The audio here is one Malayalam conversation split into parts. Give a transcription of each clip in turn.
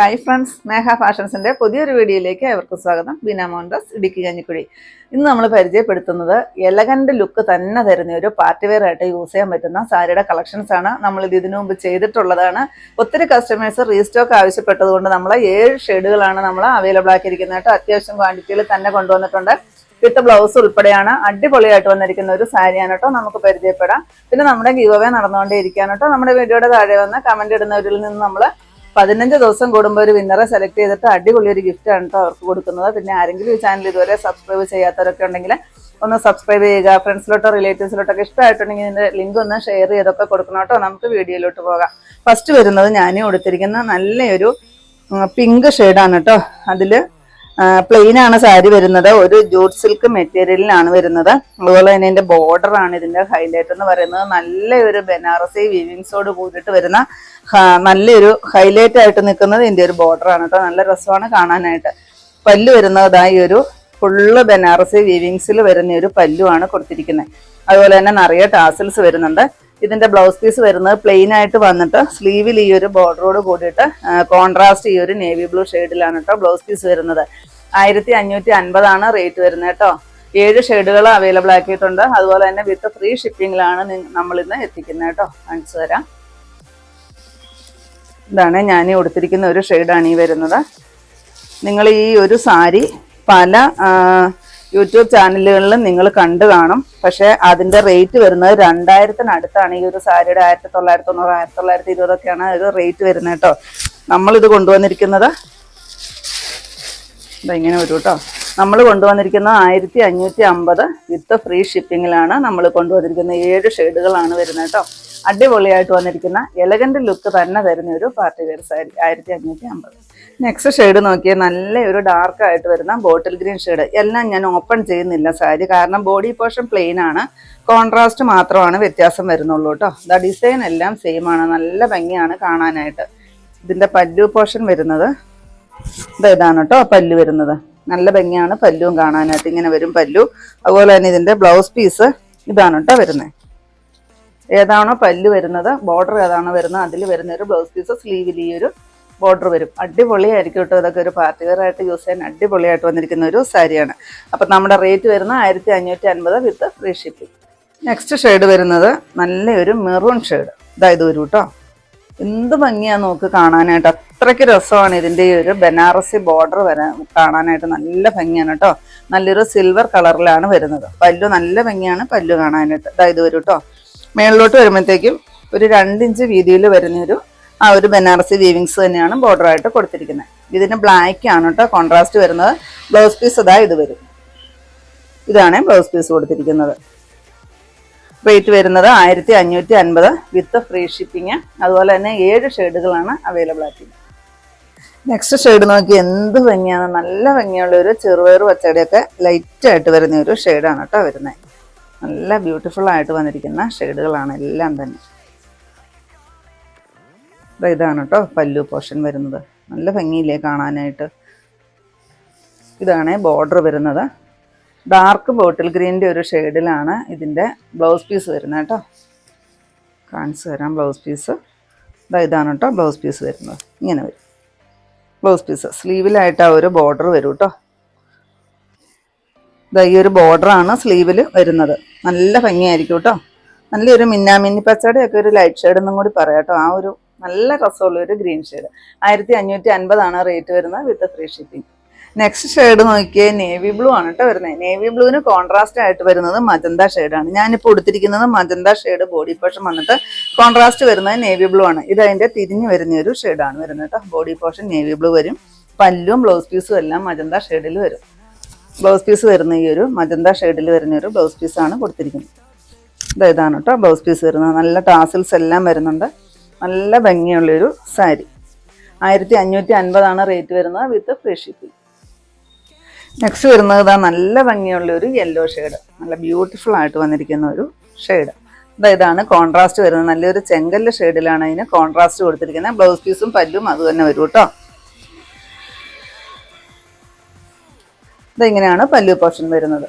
ഹായ് ഫ്രണ്ട്സ് മേഹ ഫാഷൻസിന്റെ പുതിയൊരു വീഡിയോയിലേക്ക് അവർക്ക് സ്വാഗതം. ബീന മോണ്ടസ് ഇടുക്കി കഞ്ഞിക്കുഴി. ഇന്ന് നമ്മൾ പരിചയപ്പെടുത്തുന്നത് എലഗന്റ് ലുക്ക് തന്നെ തരുന്ന ഒരു പാർട്ടി വെയർ ആയിട്ട് യൂസ് ചെയ്യാൻ പറ്റുന്ന സാരിയുടെ കളക്ഷൻസ് ആണ്. നമ്മൾ ഇത് ഇതിനു മുമ്പ് ചെയ്തിട്ടുള്ളതാണ്. ഒത്തിരി കസ്റ്റമേഴ്സ് റീസ്റ്റോക്ക് ആവശ്യപ്പെട്ടതുകൊണ്ട് നമ്മൾ ഏഴ് ഷെയ്ഡുകളാണ് നമ്മൾ അവൈലബിൾ ആക്കിയിരിക്കുന്നത് കേട്ടോ. അത്യാവശ്യം ക്വാണ്ടിറ്റിയിൽ തന്നെ കൊണ്ടുവന്നിട്ടുണ്ട്. വിത്ത് ബ്ലൗസ് ഉൾപ്പെടെയാണ് അടിപൊളിയായിട്ട് വന്നിരിക്കുന്ന ഒരു സാരിയാണ് കേട്ടോ. നമുക്ക് പരിചയപ്പെടാം. പിന്നെ നമ്മുടെ ഗീവ് അവേ നടന്നുകൊണ്ടേയിരിക്കുകയാണ് കേട്ടോ. നമ്മുടെ വീഡിയോയുടെ താഴെ വന്ന് കമന്റ് ഇടുന്നവരിൽ നിന്ന് നമ്മൾ പതിനഞ്ച് ദിവസം കൂടുമ്പോൾ ഒരു വിന്നറെ സെലക്ട് ചെയ്തിട്ട് അടിപൊളി ഒരു ഗിഫ്റ്റ് ആണ് കേട്ടോ അവർക്ക് കൊടുക്കുന്നത്. പിന്നെ ആരെങ്കിലും ഈ ചാനൽ ഇതുവരെ സബ്സ്ക്രൈബ് ചെയ്യാത്തവരൊക്കെ ഉണ്ടെങ്കിൽ ഒന്ന് സബ്സ്ക്രൈബ് ചെയ്യുക. ഫ്രണ്ട്സിലോട്ടോ റിലേറ്റീവ്സിലോട്ടൊക്കെ ഇഷ്ടമായിട്ടുണ്ടെങ്കിൽ ഇതിന്റെ ലിങ്ക് ഒന്ന് ഷെയർ ചെയ്തൊക്കെ കൊടുക്കണം കേട്ടോ നമുക്ക് വീഡിയോയിലോട്ട് പോകാം. ഫസ്റ്റ് വരുന്നത് ഞാൻ കൊടുത്തിരിക്കുന്ന നല്ലൊരു പിങ്ക് ഷെയ്ഡാണ് കേട്ടോ അതിൽ പ്ലെയിൻ ആണ് സാരി വരുന്നത്. ഒരു ജൂട്ട് സിൽക്ക് മെറ്റീരിയലിലാണ് വരുന്നത്. അതുപോലെ തന്നെ ഇതിന്റെ ബോർഡർ ആണ് ഇതിന്റെ ഹൈലൈറ്റ് എന്ന് പറയുന്നത്. നല്ലൊരു ബനാറസി വീവിങ്സോട് കൂടിയിട്ട് വരുന്ന നല്ലൊരു ഹൈലൈറ്റ് ആയിട്ട് നിൽക്കുന്നത് ഇതിന്റെ ഒരു ബോർഡർ ആണ് കേട്ടോ. നല്ല രസമാണ് കാണാനായിട്ട്. പല്ല് വരുന്നത് ഈ ഒരു ഫുള്ള് ബനാറസി വീവിങ്സിൽ വരുന്ന ഒരു പല്ലുവാണ് കൊടുത്തിരിക്കുന്നത്. അതുപോലെ തന്നെ നിറയെ ടാസൽസ് വരുന്നുണ്ട്. ഇതിന്റെ ബ്ലൗസ് പീസ് വരുന്നത് പ്ലെയിൻ ആയിട്ട് വന്നിട്ട് സ്ലീവിൽ ഈ ഒരു ബോർഡറോട് കൂടിയിട്ട് കോൺട്രാസ്റ്റ് ഈ ഒരു നേവി ബ്ലൂ ഷെയ്ഡിലാണ് കേട്ടോ ബ്ലൗസ് പീസ് വരുന്നത്. ആയിരത്തി അഞ്ഞൂറ്റി അൻപതാണ് റേറ്റ് വരുന്നത് കേട്ടോ. ഏഴ് ഷെയ്ഡുകൾ അവൈലബിൾ ആക്കിയിട്ടുണ്ട്. അതുപോലെ തന്നെ വിത്ത് ഫ്രീ ഷിപ്പിംഗിലാണ് നമ്മൾ ഇന്ന് എത്തിക്കുന്നത് കേട്ടോ. കാണിച്ചു തരാം. ഇതാണ് ഞാൻ കൊടുത്തിരിക്കുന്ന ഒരു ഷെയ്ഡാണ് ഈ വരുന്നത്. നിങ്ങൾ ഈ ഒരു സാരി പല യൂട്യൂബ് ചാനലുകളിലും നിങ്ങൾ കണ്ടു കാണും. പക്ഷെ അതിന്റെ റേറ്റ് വരുന്നത് രണ്ടായിരത്തിനടുത്താണ് ഈ ഒരു സാരിയുടെ ആയിരത്തി തൊള്ളായിരത്തി തൊണ്ണൂറ് ആയിരത്തി തൊള്ളായിരത്തി ഇരുപതൊക്കെയാണ് ഒരു റേറ്റ് വരുന്നത് കേട്ടോ. നമ്മളിത് കൊണ്ടുവന്നിരിക്കുന്നത്. ഇതെങ്ങനെ വരും കേട്ടോ. നമ്മൾ കൊണ്ടുവന്നിരിക്കുന്ന ആയിരത്തി അഞ്ഞൂറ്റി അമ്പത് വിത്ത് ഫ്രീ ഷിപ്പിങ്ങിലാണ് നമ്മൾ കൊണ്ടുവന്നിരിക്കുന്ന ഏഴ് ഷെയ്ഡുകളാണ് വരുന്നത് കേട്ടോ. അടിപൊളിയായിട്ട് വന്നിരിക്കുന്ന എലഗന്റ് ലുക്ക് തന്നെ തരുന്ന ഒരു പാർട്ടി വെയർ സാരി ആയിരത്തി അഞ്ഞൂറ്റി അമ്പത് നെക്സ്റ്റ് ഷെയ്ഡ് നോക്കിയാൽ നല്ല ഒരു ഡാർക്ക് ആയിട്ട് വരുന്ന ബോട്ടിൽ ഗ്രീൻ ഷെയ്ഡ് എല്ലാം ഞാൻ ഓപ്പൺ ചെയ്യുന്നില്ല സാരി കാരണം ബോഡി പോർഷൻ പ്ലെയിൻ ആണ്. കോൺട്രാസ്റ്റ് മാത്രമാണ് വ്യത്യാസം വരുന്നുള്ളൂ കേട്ടോ. ദ ഡിസൈൻ എല്ലാം സെയിം ആണ്. നല്ല ഭംഗിയാണ് കാണാനായിട്ട്. ഇതിന്റെ പല്ലു പോർഷൻ വരുന്നത്. ഇത് ഇതാണ് കേട്ടോ പല്ലു വരുന്നത്. നല്ല ഭംഗിയാണ് പല്ലുവും കാണാനായിട്ട് ഇങ്ങനെ വരും പല്ലു. അതുപോലെ തന്നെ ഇതിന്റെ ബ്ലൗസ് പീസ് ഇതാണ് കേട്ടോ വരുന്നത് ഏതാണോ പല്ല് വരുന്നത് ബോർഡർ ഏതാണോ വരുന്നത് അതിൽ വരുന്ന ഒരു ബ്ലൗസ് പീസ് സ്ലീവിൽ ഈ ഒരു ബോർഡർ വരും. അടിപൊളിയായിരിക്കും കേട്ടോ ഇതൊക്കെ ഒരു പാർട്ടി വെയർ ആയിട്ട് യൂസ് ചെയ്യാൻ. അടിപൊളിയായിട്ട് വന്നിരിക്കുന്ന ഒരു സാരിയാണ്. അപ്പം നമ്മുടെ റേറ്റ് വരുന്നത് ആയിരത്തി അഞ്ഞൂറ്റി അൻപത് with free shipping next shade വരുന്നത് നല്ലൊരു മെറൂൺ ഷെയ്ഡ് ഇതായത് വരും കേട്ടോ. എന്ത് ഭംഗിയാ നോക്ക് കാണാനായിട്ട്. അത്രയ്ക്ക് രസമാണ് ഇതിന്റെ ഈ ഒരു ബനാറസി ബോർഡർ വരാൻ കാണാനായിട്ട് നല്ല ഭംഗിയാണ് കേട്ടോ. നല്ലൊരു സിൽവർ കളറിലാണ് വരുന്നത്. പല്ലു നല്ല ഭംഗിയാണ് പല്ലു കാണാനായിട്ട്. അതായത് വരും കേട്ടോ. മേളിലോട്ട് വരുമ്പോഴത്തേക്കും ഒരു രണ്ടിഞ്ച് വീതിയിൽ വരുന്നൊരു ആ ഒരു ബനാറസി വീവിങ്സ് തന്നെയാണ് ബോർഡറായിട്ട് കൊടുത്തിരിക്കുന്നത്. ഇതിന് ബ്ലാക്ക് ആണ് കേട്ടോ കോൺട്രാസ്റ്റ് വരുന്നത്. ബ്ലൗസ് പീസ് ഇതാ ഇത് വരും. ഇതാണ് ബ്ലൗസ് പീസ് കൊടുത്തിരിക്കുന്നത്. റേറ്റ് വരുന്നത് ആയിരത്തി അഞ്ഞൂറ്റി അൻപത് വിത്ത് ഫ്രീ ഷിപ്പിങ് അതുപോലെ തന്നെ ഏഴ് ഷെയ്ഡുകളാണ് അവൈലബിൾ ആക്കിയത് നെക്സ്റ്റ് ഷെയ്ഡ് നോക്കി എന്ത് ഭംഗിയാണ്. നല്ല ഭംഗിയുള്ള ഒരു ചെറുപയർ പച്ചടിയൊക്കെ ലൈറ്റ് ആയിട്ട് വരുന്ന ഒരു ഷെയ്ഡാണ് കേട്ടോ വരുന്നത് നല്ല ബ്യൂട്ടിഫുൾ ആയിട്ട് വന്നിരിക്കുന്ന ഷെയ്ഡുകളാണ് എല്ലാം തന്നെ. ഇതാണ് കേട്ടോ പല്ലു പോർഷൻ വരുന്നത്. നല്ല ഭംഗിയില്ലേ കാണാനായിട്ട്. ഇതാണ് ബോർഡർ വരുന്നത്. ഡാർക്ക് ബോട്ടിൽ ഗ്രീന്റെ ഒരു ഷെയ്ഡിലാണ് ഇതിന്റെ ബ്ലൗസ് പീസ് വരുന്നത് കേട്ടോ. കാണിച്ചു തരാം ബ്ലൗസ് പീസ് ഇതാ ഇതാണ് കേട്ടോ ബ്ലൗസ് പീസ് വരുന്നത്. ഇങ്ങനെ വരും. ബ്ലൗസ് പീസ് സ്ലീവിലായിട്ട് ആ ഒരു ബോർഡർ വരും കേട്ടോ ഇതാ ഈ ഒരു ബോർഡറാണ് സ്ലീവിൽ വരുന്നത്. നല്ല ഭംഗിയായിരിക്കും കേട്ടോ നല്ലൊരു മിന്നാമിന്നി പച്ചടിയൊക്കെ ഒരു ലൈറ്റ് ഷെയ്ഡ് എന്നും കൂടി പറയാം കേട്ടോ ആ ഒരു നല്ല രസമുള്ള ഒരു ഗ്രീൻ ഷെയ്ഡ് ആയിരത്തി അഞ്ഞൂറ്റി അൻപതാണ് റേറ്റ് വരുന്നത് with free shipping next shade നോക്കിയേ നേവി ബ്ലൂ ആണ് കേട്ടോ വരുന്നത് നേവി ബ്ലൂവിന് കോൺട്രാസ്റ്റ് ആയിട്ട് വരുന്നത് മജന്ത ഷെയ്ഡാണ് ഞാനിപ്പോൾ ഉടുത്തിരിക്കുന്നത് മജന്ത ഷെയ്ഡ് ബോഡി പോർഷൻ വന്നിട്ട് കോൺട്രാസ്റ്റ് വരുന്നത് നേവി ബ്ലൂ ആണ്. ഇത് അതിന്റെ തിരിഞ്ഞു വരുന്ന ഒരു ഷെയ്ഡാണ് വരുന്നത് കേട്ടോ ബോഡി പോർഷൻ നേവി ബ്ലൂ വരും. പല്ലും ബ്ലൗസ് പീസും എല്ലാം മജന്ത ഷെയ്ഡിൽ വരും. ബ്ലൗസ് പീസ് വരുന്ന ഈ ഒരു മജന്ത ഷെയ്ഡിൽ വരുന്ന ഒരു ബ്ലൗസ് പീസാണ് കൊടുത്തിരിക്കുന്നത്. ഇത് ഇതാണ് കേട്ടോ ബ്ലൗസ് പീസ് വരുന്നത്. നല്ല ടാസിൽസ് എല്ലാം വരുന്നുണ്ട്. നല്ല ഭംഗിയുള്ളൊരു സാരി. ആയിരത്തി അഞ്ഞൂറ്റി അൻപതാണ് റേറ്റ് വരുന്നത് വിത്ത് ഫ്രീ ഷിപ്പിംഗ് നെക്സ്റ്റ് വരുന്നത് ഇതാ നല്ല ഭംഗിയുള്ള ഒരു യെല്ലോ ഷെയ്ഡ് നല്ല ബ്യൂട്ടിഫുൾ ആയിട്ട് വന്നിരിക്കുന്ന ഒരു ഷെയ്ഡ് ഇതാ ഇതാണ് കോൺട്രാസ്റ്റ് വരുന്നത്. നല്ലൊരു ചെങ്കല്ല് ഷെയ്ഡിലാണ് അതിന് കോൺട്രാസ്റ്റ് കൊടുത്തിരിക്കുന്നത്. ബ്ലൗസ് പീസും പല്ലും അത് തന്നെ വരും കേട്ടോ ഇതെങ്ങനെയാണ് പല്ലു പോർഷൻ വരുന്നത്.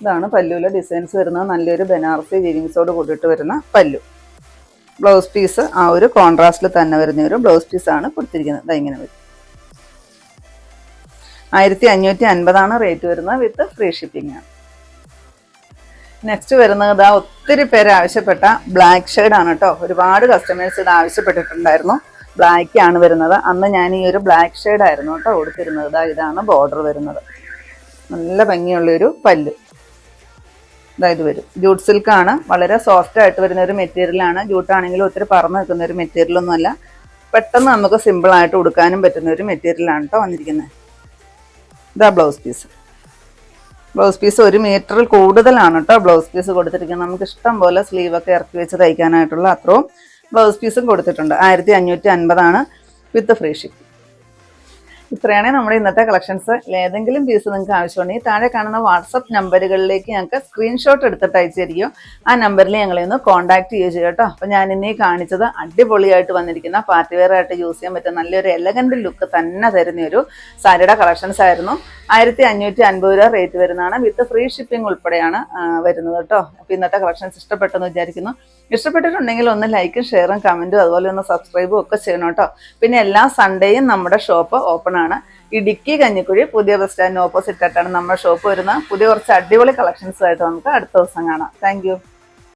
ഇതാണ് പല്ലുവിലെ ഡിസൈൻസ് വരുന്നത്. നല്ലൊരു ബനാറസി വീവിങ്സോട് കൂടിയിട്ട് വരുന്ന പല്ലു. ബ്ലൗസ് പീസ് ആ ഒരു കോൺട്രാസ്റ്റിൽ തന്നെ വരുന്ന ഒരു ബ്ലൗസ് പീസാണ് കൊടുത്തിരിക്കുന്നത്. ദാ ഇങ്ങനെ വരും. ആയിരത്തി അഞ്ഞൂറ്റി അൻപതാണ് റേറ്റ് വരുന്നത് വിത്ത് ഫ്രീ ഷിപ്പിംഗ് ആണ്. നെക്സ്റ്റ് വരുന്നത് ഇതാ ഒത്തിരി പേര് ആവശ്യപ്പെട്ട ബ്ലാക്ക് ആണ് കേട്ടോ ഒരുപാട് കസ്റ്റമേഴ്സ് ഇത് ആവശ്യപ്പെട്ടിട്ടുണ്ടായിരുന്നു. ബ്ലാക്ക് ആണ് വരുന്നത്. അന്ന് ഞാൻ ഈ ഒരു ബ്ലാക്ക് ഷെയ്ഡ് ആയിരുന്നു കേട്ടോ കൊടുത്തിരുന്നത്. ഇതാ ഇതാണ് ബോർഡർ വരുന്നത്. നല്ല ഭംഗിയുള്ളൊരു പല്ല്. ഇതാ ഇത് വരും. ജൂട്ട് സിൽക്ക് ആണ്. വളരെ സോഫ്റ്റ് ആയിട്ട് വരുന്ന ഒരു മെറ്റീരിയലാണ് ജൂട്ടാണെങ്കിലും ഒത്തിരി പറന്ന് നിൽക്കുന്ന ഒരു മെറ്റീരിയൽ ഒന്നുമല്ല. പെട്ടെന്ന് നമുക്ക് സിമ്പിൾ ആയിട്ട് ഉടുക്കാനും പറ്റുന്ന ഒരു മെറ്റീരിയലാണ് കേട്ടോ വന്നിരിക്കുന്നത്. ഇതാ ബ്ലൗസ് പീസ് ബ്ലൗസ് പീസ് ഒരു മീറ്ററിൽ കൂടുതലാണ് കേട്ടോ ബ്ലൗസ് പീസ് കൊടുത്തിരിക്കുന്നത്. നമുക്ക് ഇഷ്ടം പോലെ സ്ലീവ് ഒക്കെ ഇറക്കി വെച്ച് തയ്ക്കാനായിട്ടുള്ള അത്രയും ബ്ലൗസ് പീസും കൊടുത്തിട്ടുണ്ട്. ആയിരത്തി അഞ്ഞൂറ്റി അൻപതാണ് വിത്ത് ഫ്രീ ഷിപ്പ് ഇത്രയാണ് നമ്മുടെ ഇന്നത്തെ കളക്ഷൻസ് ഏതെങ്കിലും പീസ് നിങ്ങൾക്ക് ആവശ്യമുണ്ടെങ്കിൽ താഴെ കാണുന്ന വാട്സപ്പ് നമ്പറുകളിലേക്ക് ഞങ്ങൾക്ക് സ്ക്രീൻഷോട്ട് എടുത്തിട്ട് അയച്ചു തരികയോ ആ നമ്പറിൽ ഞങ്ങളെ ഒന്ന് കോൺടാക്ട് ചെയ്യുക ചെയ്യും കേട്ടോ. അപ്പോൾ ഞാൻ ഇന്നീ കാണിച്ചത് അടിപൊളിയായിട്ട് വന്നിരിക്കുന്ന പാർട്ടി വെയർ ആയിട്ട് യൂസ് ചെയ്യാൻ പറ്റുന്ന നല്ലൊരു എലഗന്റ് ലുക്ക് തന്നെ തരുന്ന ഒരു സാരിയുടെ കളക്ഷൻസ് ആയിരുന്നു. ആയിരത്തി അഞ്ഞൂറ്റി അൻപത് രൂപ റേറ്റ് വരുന്നതാണ്. വിത്ത് ഫ്രീ ഷിപ്പിംഗ് ഉൾപ്പെടെയാണ് വരുന്നത് കേട്ടോ. അപ്പോൾ ഇന്നത്തെ കളക്ഷൻസ് ഇഷ്ടപ്പെട്ടെന്ന് വിചാരിക്കുന്നു. ഇഷ്ടപ്പെട്ടിട്ടുണ്ടെങ്കിൽ ഒന്ന് ലൈക്കും ഷെയറും കമന്റും അതുപോലെ ഒന്ന് സബ്സ്ക്രൈബും ഒക്കെ ചെയ്യണം കേട്ടോ. പിന്നെ എല്ലാ സൺഡേയും നമ്മുടെ ഷോപ്പ് ഓപ്പൺ ആണ്. ഇടുക്കി കഞ്ഞിക്കുഴി പുതിയ ബസ് സ്റ്റാൻഡിന് ഓപ്പോസിറ്റ് ആയിട്ടാണ് നമ്മുടെ ഷോപ്പ് വരുന്നത്. പുതിയ കുറച്ച് അടിപൊളി കളക്ഷൻസ് ആയിട്ട് നമുക്ക് അടുത്ത ദിവസം കാണാം. താങ്ക്